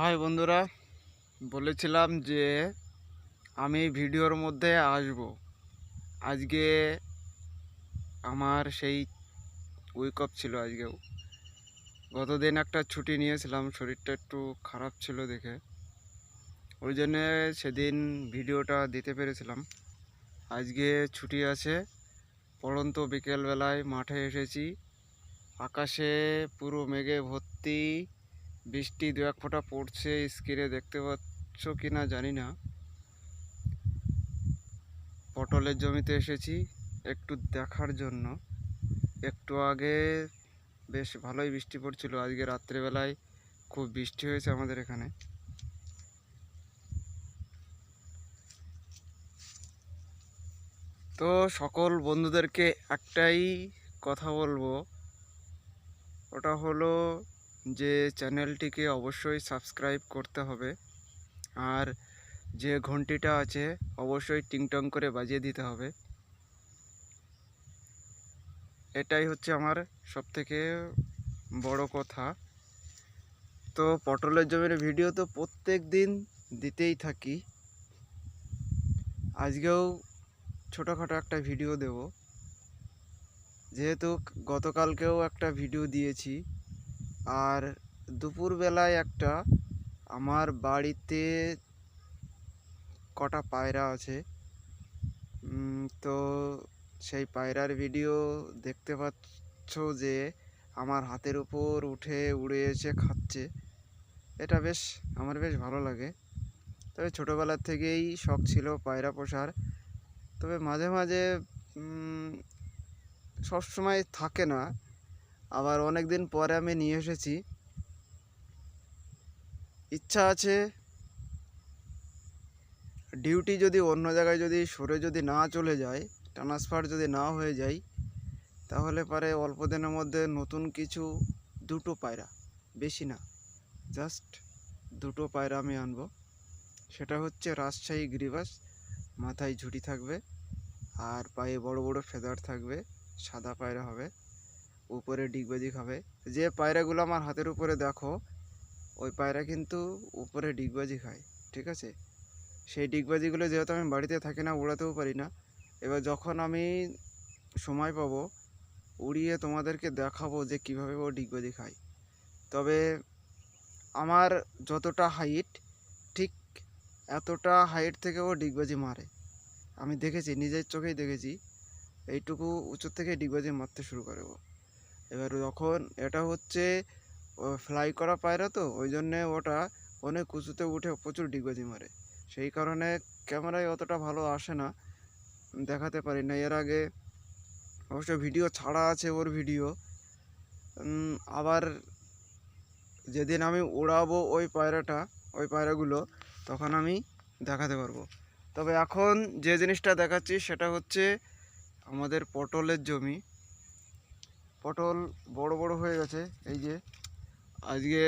High বন্ধুরা, বলেছিলাম যে আমি ভিডিওর মধ্যে আসব। আজকে আমার সেই উইক অফ ছিল আজকেও। গতদিন একটা ছুটি নিয়েছিলাম, শরীরটা একটু খারাপ ছিল দেখে। ওই জন্যে সেদিন ভিডিওটা দিতে পেরেছিলাম। আজকে ছুটি আছে, পড়ন্ত বিকেলবেলায় মাঠে এসেছি। আকাশে পুরো মেঘে ভর্তি। বৃষ্টি দু এক ফোঁটা পড়ছে স্ক্রিনে দেখতে পাচ্ছ কি না জানি না। পটলের জমিতে এসেছি একটু দেখার জন্য। একটু আগে বেশ ভালোই বৃষ্টি পড়ছিল, আজকে রাত্রেবেলায় খুব বৃষ্টি হয়েছে আমাদের এখানে। তো সকল বন্ধুদেরকে একটাই কথা বলব, ওটা হলো যে চ্যানেলটিকে অবশ্যই সাবস্ক্রাইব করতে হবে। আর যে ঘন্টিটা আছে, অবশ্যই টিংটং করে বাজিয়ে দিতে হবে। এটাই হচ্ছে আমার সবথেকে বড় কথা। তো পটলের জমির ভিডিও তো প্রত্যেক দিন দিতেই থাকি। আজকেও ছোটোখাটো একটা ভিডিও দেব। যেহেতু গতকালকেও একটা ভিডিও দিয়েছি। আর দুপুরবেলায় একটা আমার বাড়িতে কটা পায়রা আছে। তো সেই পায়রার ভিডিও দেখতে পাচ্ছ যে আমার হাতের উপর উঠে উড়ে এসে খাচ্ছে। এটা বেশ, আমার বেশ ভালো লাগে। তবে ছোটোবেলার থেকেই শখ ছিল পায়রা পোষার। তবে মাঝে মাঝে সবসময় থাকে না। আবার অনেক দিন পরে আমি নিয়ে এসেছি। ইচ্ছা আছে ডিউটি যদি অন্য জায়গায় যদি সরে যদি না চলে যায়, ট্রান্সফার যদি না হয়ে যায়, তাহলে পারে অল্প দিনের মধ্যে নতুন কিছু দুটো পায়রা, বেশি না, জাস্ট দুটো পায়রা আমি আনব। সেটা হচ্ছে রাজশাহী গ্রিবাস, মাথায় ঝুটি থাকবে, আর পায়ে বড় বড় ফেদার থাকবে, সাদা পায়রা হবে। উপরে ডিগবাজি খাবে যে পায়রাগুলো আমার হাতের উপরে দেখো, ওই পায়রা কিন্তু উপরে ডিগবাজি খায় ঠিক আছে? সেই ডিগবাজিগুলো যেহেতু আমি বাড়িতে থাকি না, উড়াতেও পারি না, এবার যখন আমি সময় পাবো, উড়িয়ে তোমাদেরকে দেখাবো যে কীভাবে ও ডিগবাজি খায় তবে আমার যতটা হাইট, ঠিক এতটা হাইট থেকে ও ডিগবাজি মারে। আমি দেখেছি, নিজের চোখেই দেখেছি, এইটুকু উঁচু থেকে ডিগবাজি মারতে শুরু করে ও। এবার যখন এটা হচ্ছে ফ্লাই করা পায়রা তো ওই জন্যে ওটা অনেক উঁচুতে উঠে প্রচুর ডিগবাজি মারে। সেই কারণে ক্যামেরায় অতটা ভালো আসে না, দেখাতে পারি না। এর আগে অবশ্য ভিডিও ছাড়া আছে ওর ভিডিও। আবার যেদিন আমি উড়াবো ওই পায়রাটা, ওই পায়রাগুলো, তখন আমি দেখাতে পারব। তবে এখন যে জিনিসটা দেখাচ্ছি সেটা হচ্ছে আমাদের পটলের জমি। পটল বড় বড় হয়ে গেছে, এই যে। আজকে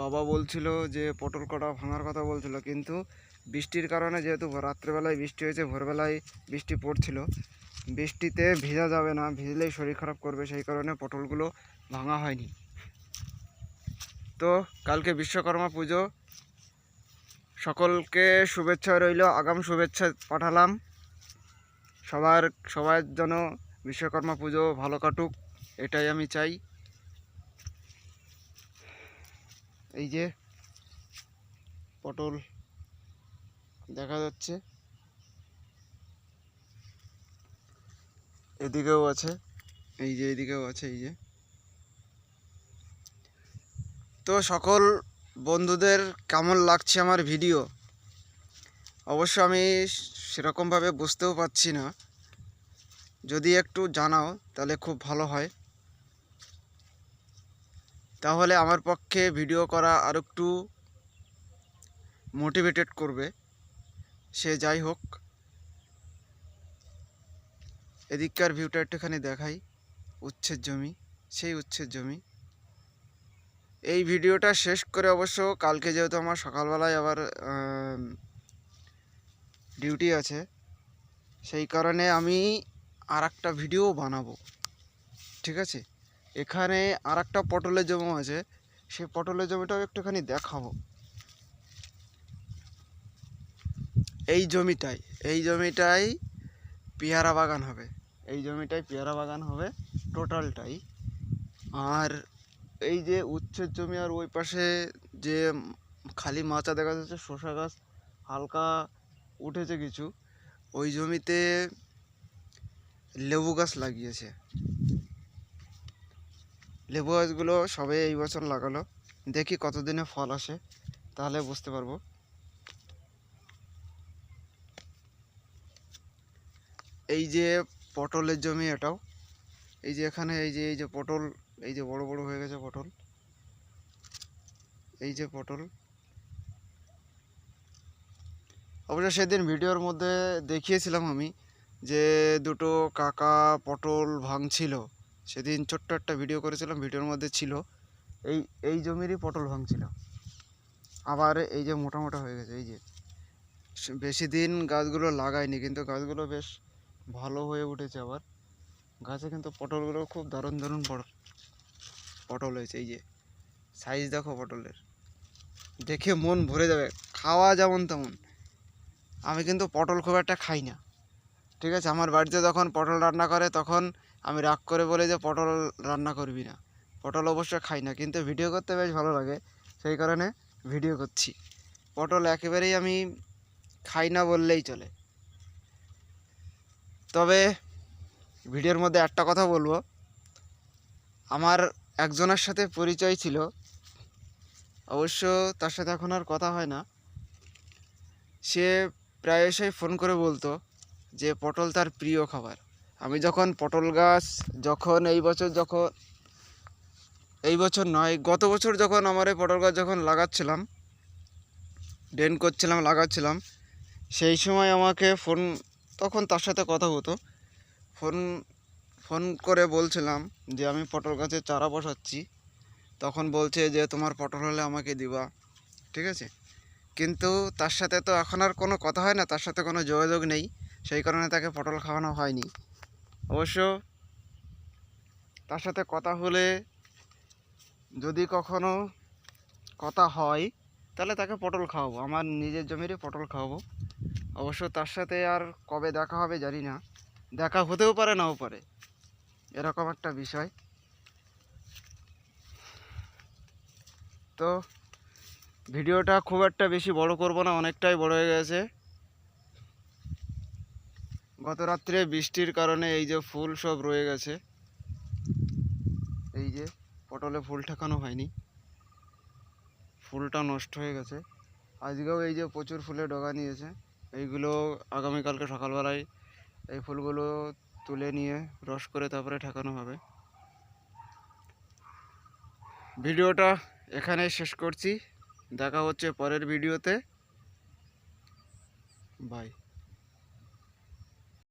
বাবা বলছিল যে পটল কটা ভাঙার কথা বলছিল, কিন্তু বৃষ্টির কারণে যেহেতু রাত্রেবেলায় বৃষ্টি হয়েছে, ভোরবেলায় বৃষ্টি পড়ছিল, বৃষ্টিতে ভেজা যাবে না, ভিজলেই শরীর খারাপ করবে, সেই কারণে পটলগুলো ভাঙা হয়নি। তো কালকে বিশ্বকর্মা পুজো, সকলকে শুভেচ্ছা রইল, আগাম শুভেচ্ছা পাঠালাম। সবার সবার যেন বিশ্বকর্মা পুজো ভালো কাটুক। এটাই আমি চাই। এই যে পটল দেখা যাচ্ছে। এদিকেও আছে। এই যে এদিকেও আছে, এই যে। তো সকল বন্ধুদের কেমন লাগছে আমার ভিডিও? অবশ্য আমি সেরকমভাবে বুঝতেও পারছি না। যদি একটু জানাও, তাহলে খুব ভালো হয়। তাহলে আমার পক্ষে ভিডিও করা আর একটু মোটিভেটেড করবে। সে যাই হোক। এদিককার ভিউটা একটুখানি দেখাই। উচ্ছের জমি, সেই উচ্ছের জমি। এই ভিডিওটা শেষ করে অবশ্য কালকে যেহেতু আমার সকালবেলায় আবার ডিউটি আছে, সেই কারণে আমি আর একটা ভিডিও বানাবো। ঠিক আছে? এখানে আর একটা পটলের জমি আছে, সেই পটলের জমিটাও একটুখানি দেখাবো। এই জমিটাই এই জমিটাই পেয়ারা বাগান হবে। এই জমিটাই পেয়ারা বাগান হবে টোটালটাই। আর এই যে উচ্ছের জমি আর ওই পাশে যে খালি মাচা দেখা যাচ্ছে শশা গাছ হালকা উঠেছে কিছু, ওই জমিতে লেবু গাছ লাগিয়েছে। লেবু গাছগুলো সবে এই বছর লাগালো। দেখি কতদিনে ফল আসে, তাহলে বুঝতে পারব। এই যে পটলের জমি এটাও, এই যে এখানে এই যে এই যে পটল, এই যে বড় বড় হয়ে গেছে পটল। এই যে পটল। অবশ্য সেদিন ভিডিওর মধ্যে দেখিয়েছিলাম আমি যে দুটো কাকা পটল ভাঙছিল। সেদিন ছোট্ট একটা ভিডিও করেছিলাম ভিডিওর মধ্যে ছিল, এই এই জমিরই পটল ভাঙছিল। আবার এই যে মোটা মোটা হয়ে গেছে, এই যে। বেশি দিন গাছগুলো লাগায়নি, কিন্তু গাছগুলো বেশ ভালো হয়ে উঠেছে আবার। গাছে কিন্তু পটলগুলো খুব দারুণ দারুণ পটল পটল হয়েছে, এই যে। সাইজ দেখো পটলের। দেখে মন ভরে যাবে, খাওয়া যেমন তেমন। আমি কিন্তু পটল খুব একটা খাই না। ঠিক আছে, আমার বাড়িতে যখন পটল রান্না করে, তখন আমি রাগ করে বলি যে পটল রান্না করবি না। পটল অবশ্য খাই না, কিন্তু ভিডিও করতে বেশ ভালো লাগে। সেই কারণে ভিডিও করছি। পটল একেবারেই আমি খাই না বললেই চলে। তবে ভিডিওর মধ্যে একটা কথা বলব। আমার একজনের সাথে পরিচয় ছিল। অবশ্য তার সাথে এখন আর কথা হয় না। সে প্রায়শই ফোন করে বলতো যে পটল তার প্রিয় খাবার। আমি যখন পটল গাছ, যখন এই বছর যখন, এই বছর নয়, গত বছর যখন আমার এই পটল গাছ যখন লাগাচ্ছিলাম, ড্রেন করছিলাম, লাগাচ্ছিলাম, সেই সময় আমাকে ফোন, তখন তার সাথে কথা হতো। ফোন ফোন করে বলছিলাম যে আমি পটল গাছের চারা বসাচ্ছি। তখন বলছে যে তোমার পটল হলে আমাকে দিবা। ঠিক আছে? কিন্তু তার সাথে তো এখন আর কোনো কথা হয় না, তার সাথে কোনো যোগাযোগ নেই। সেই কারণে তাকে পটল খাওয়ানো হয়নি। অবশ্য তার সাথে কথা হলে যদি কখনো কথা হয়, তাহলে তাকে পটল খাওয়াবো। আমার নিজের জমিরই পটল খাওয়াবো। অবশ্য তার সাথে আর কবে দেখা হবে জানি না। দেখা হতেও পারে, নাও পারে। এরকম একটা বিষয়। তো, ভিডিওটা খুব একটা বেশি বড় করব না, অনেকটাই বড় হয়ে গেছে। গত রাত্রে বৃষ্টির কারণে এই যে ফুল সব রয়ে গেছে। এই যে পটলে ফুল ঠেকানো হয়নি। ফুলটা নষ্ট হয়ে গেছে। আজকেও এই যে প্রচুর ফুলে ডগা নিয়েছে। এইগুলো আগামীকালকে সকালবেলায় এই ফুলগুলো তুলে নিয়ে রস করে তারপরে ঠেকানো হবে। ভিডিওটা এখানেই শেষ করছি। দেখা হচ্ছে পরের ভিডিওতে। বাই।